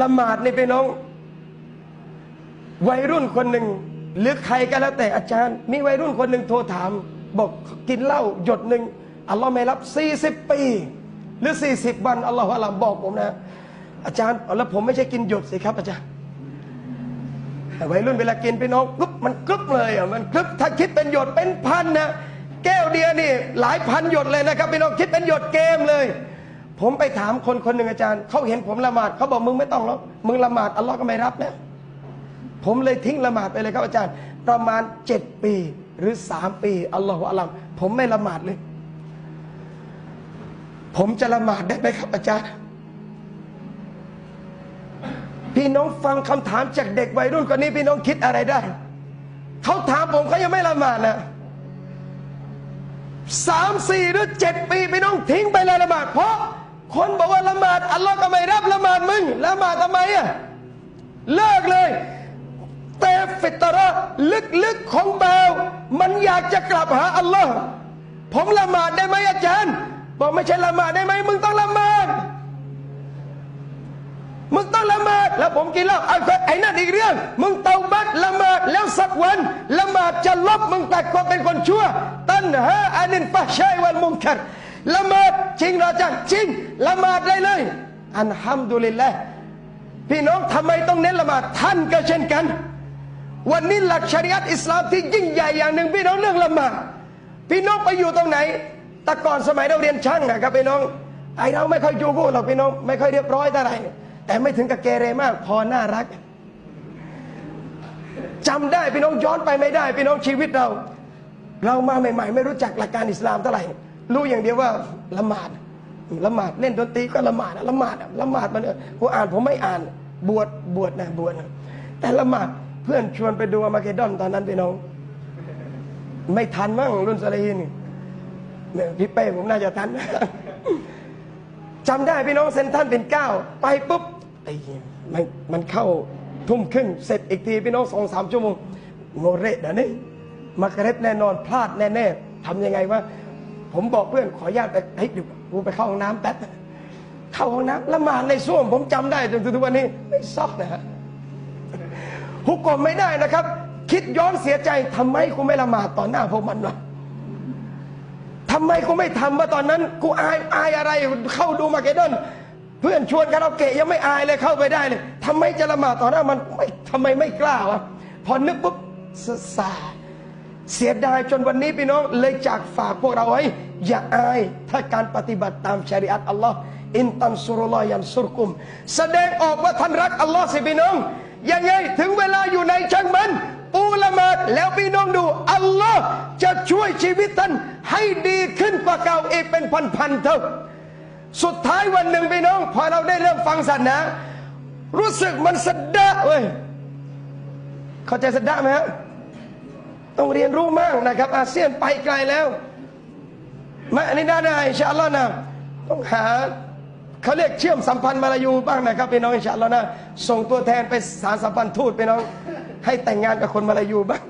ละหมาดนี่พี่น้อง วัยรุ่นคนหนึ่งหรือใครก็แล้วแต่อาจารย์ มีวัยรุ่นคนหนึ่งโทรถาม บอกกินเหล้าหยดหนึ่งอัลลอฮ์ไม่รับ 40 ปี หรือ 40 วันอัลลอฮ์อัลลอฮ์บอกผมนะ อาจารย์แล้วผมไม่ใช่กินหยดสิครับ อาจารย์วัยรุ่นเวลากินพี่น้องกรึบมันกรึบเลยอะมันกรึบถ้าคิดเป็นหยดเป็นพันนะแก้วเดียวนี่หลายพันหยดเลยนะครับพี่น้องคิดเป็นหยดเกมเลย ผมไปถามคนคนหนึ่งอาจารย์เขาเห็นผมละหมาดเขาบอกมึงไม่ต้องหรอกมึงละหมาดอัลลอฮ์ก็ไม่รับนะ ผมเลยทิ้งละหมาดไปเลยครับอาจารย์ ประมาณเจ็ดปีหรือสามปีอัลลอฮฺอัลลัมผมไม่ละหมาดเลย ผมจะละหมาดได้ไหมครับอาจารย์ พี่น้องฟังคำถามจากเด็กวัยรุ่นคนนี้พี่น้องคิดอะไรได้เขาถามผมเขายังไม่ละหมาดนะสามสี่หรือเจ็ดปีพี่น้องทิ้งไปเลยละหมาดเพราะ คนบอกว่าละหมาดอัลลอฮ์ก็ไม่รับละหมาดมึงละหมาดทำไมอะเลิกเลย แต่ฟิตระลึกๆของเบามันอยากจะกลับหาอัลลอฮ์ผมละหมาดได้ไหมอาจารย์ บอกไม่ใช่ละหมาดได้ไหมมึงต้องละหมาดมึงต้องละหมาดแล้วผมกินเหล้าไอ้คนไอ้นั่นอีกเรื่อง มึงเตาบัตละหมาดแล้วสักวันละหมาดจะลบมึงแต่ก็เป็นคนชั่ว ตันฮาอานินฟะชัยวัลมุงคัร ละหมาดจริงหรอจารย์จริงละหมาดเลยเลย อันฮัมดุลิลละพี่น้องทำไมต้องเน้นละหมาดท่านก็เช่นกัน วันนี้หลักชริยัตอิสลามที่ยิ่งใหญ่อย่างหนึ่งพี่น้องเรื่องละหมาดพี่น้องไปอยู่ตรงไหนแต่ก่อนสมัยเราเรียนช่างนะครับพี่น้องไอเราไม่ค่อยจูกูหรอกพี่น้องไม่ค่อยเรียบร้อยเท่าไหร่แต่ไม่ถึงกับเกเรมากพอน่ารักจำได้พี่น้องย้อนไปไม่ได้ พี่น้องชีวิตเรา เรามาใหม่ ๆ ไม่รู้จักหลักการอิสลามเท่าไหร่ รู้อย่างเดียวว่าละหมาดละหมาดเล่นดนตรีก็ละหมาดละหมาดละหมาดมันเออผมอ่านผมไม่อ่านบวชบวชนะบวชนะแต่ละหมาดเพื่อนชวนไปดูอามาเกดอนตอนนั้นพี่น้อง ไม่ทันมั้งรุ่นสลีนเนี่ยพี่เป้ผมน่าจะทันจำได้พี่น้องเซนทันเป็นเก้าไปปุ๊บไอ้มันมันเข้าทุ่มครึ่งเสร็จอีกทีพี่น้องสองสามชั่วโมงโงเรดนะนี่มาเกร็ดแน่นอนพลาดแน่ๆทำยังไงวะ ผมบอกเพื่อนขออนุญาตไปเฮ้ยเดี๋ยวกูไปเข้าห้องน้ำแป๊บเข้าห้องน้ำละหมาดในส้วมผมจำได้จนถึงทุกวันนี้ไม่ซอกนะฮะฮุกกลมไม่ได้นะครับ คิดย้อนเสียใจทำไมกูไม่ละหมาดต่อหน้าพวกมันวะทำไมกูไม่ทำมาตอนนั้น กูอายอายอะไรเข้าดูมาเกดอนเพื่อนชวนคาราโอเกะยังไม่อายเลยเข้าไปได้เลยทำไมจะละหมาดต่อหน้ามันไม่ทำไมไม่กล้าวะพอนึกปุ๊บสสา เสียดายจนวันนี้พี่น้องเลยจากฝากพวกเราไว้อย่าอายถ้าการปฏิบัติตามชริอัตอัลลอฮ์อินตันสุรุลอฮ์ยันสุรกุม แสดงออกว่าท่านรักอัลลอฮ์สิพี่น้องยังไงถึงเวลาอยู่ในช่างมันปูละมาดแล้วพี่น้องดู อัลลอฮ์จะช่วยชีวิตท่านให้ดีขึ้นกว่าเก่าอีกเป็นพันๆเท่า สุดท้ายวันหนึ่งพี่น้อง พอเราได้เริ่มฟังศาสนารู้สึกมันสะดะเว้ยเข้าใจสะดะไหมฮะ ต้องเรียนรู้มากนะครับ อาเซียนไปไกลแล้วมาอันนี้ได้ได้อินชาอัลลอฮ์นะต้องหาเขาเรียกเชื่อมสัมพันธ์มาลายูบ้างนะครับพี่น้องอินชาอัลลอฮ์นะส่งตัวแทนไปสารสัมพันธ์ทูตพี่น้อง ให้แต่งงานกับคนมาลายูบ้าง